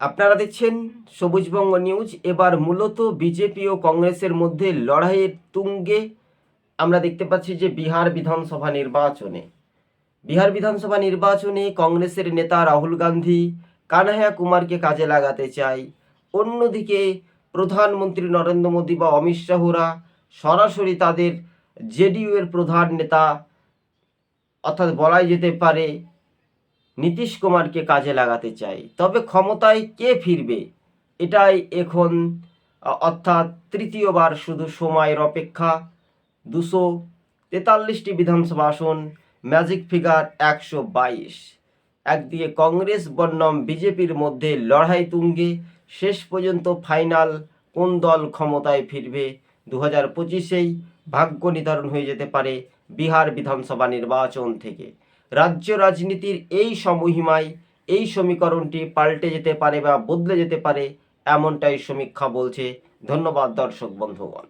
আপনারা দেখছেন সবুজবঙ্গ নিউজ। এবার মূলত বিজেপি ও কংগ্রেসের মধ্যে লড়াইয়ের তুঙ্গে আমরা দেখতে পাচ্ছি যে বিহার বিধানসভা নির্বাচনে। বিহার বিধানসভা নির্বাচনে কংগ্রেসের নেতা রাহুল গান্ধী কানহায়া কুমারকে কাজে লাগাতে চায়। অন্যদিকে প্রধানমন্ত্রী নরেন্দ্র মোদী বা অমিত শাহরা সরাসরি তাদের জেডিইউ এর প্রধান নেতা অর্থাৎ বলাই যেতে পারে নীতিশ কুমারকে কাজে লাগাতে চাই। তবে ক্ষমতায় কে ফিরবে? এটাই এখন অর্থাৎ তৃতীয়বার শুধু সময়ের অপেক্ষা। দুশো তেতাল্লিশটি বিধানসভা আসন, ম্যাজিক ফিগার একশো বাইশ। একদিকে কংগ্রেস বনাম বিজেপির মধ্যে লড়াই তুঙ্গে, শেষ পর্যন্ত ফাইনাল কোন দল ক্ষমতায় ফিরবে? দু হাজার পঁচিশেই ভাগ্য নির্ধারণ হয়ে যেতে পারে বিহার বিধানসভা নির্বাচন থেকে। রাজ্য রাজনীতির এই সমহিমায় এই সমীকরণটি পাল্টে যেতে পারে বা বদলে যেতে পারে, এমনটাই সমীক্ষা বলছে ধন্যবাদ দর্শক বন্ধুগণ।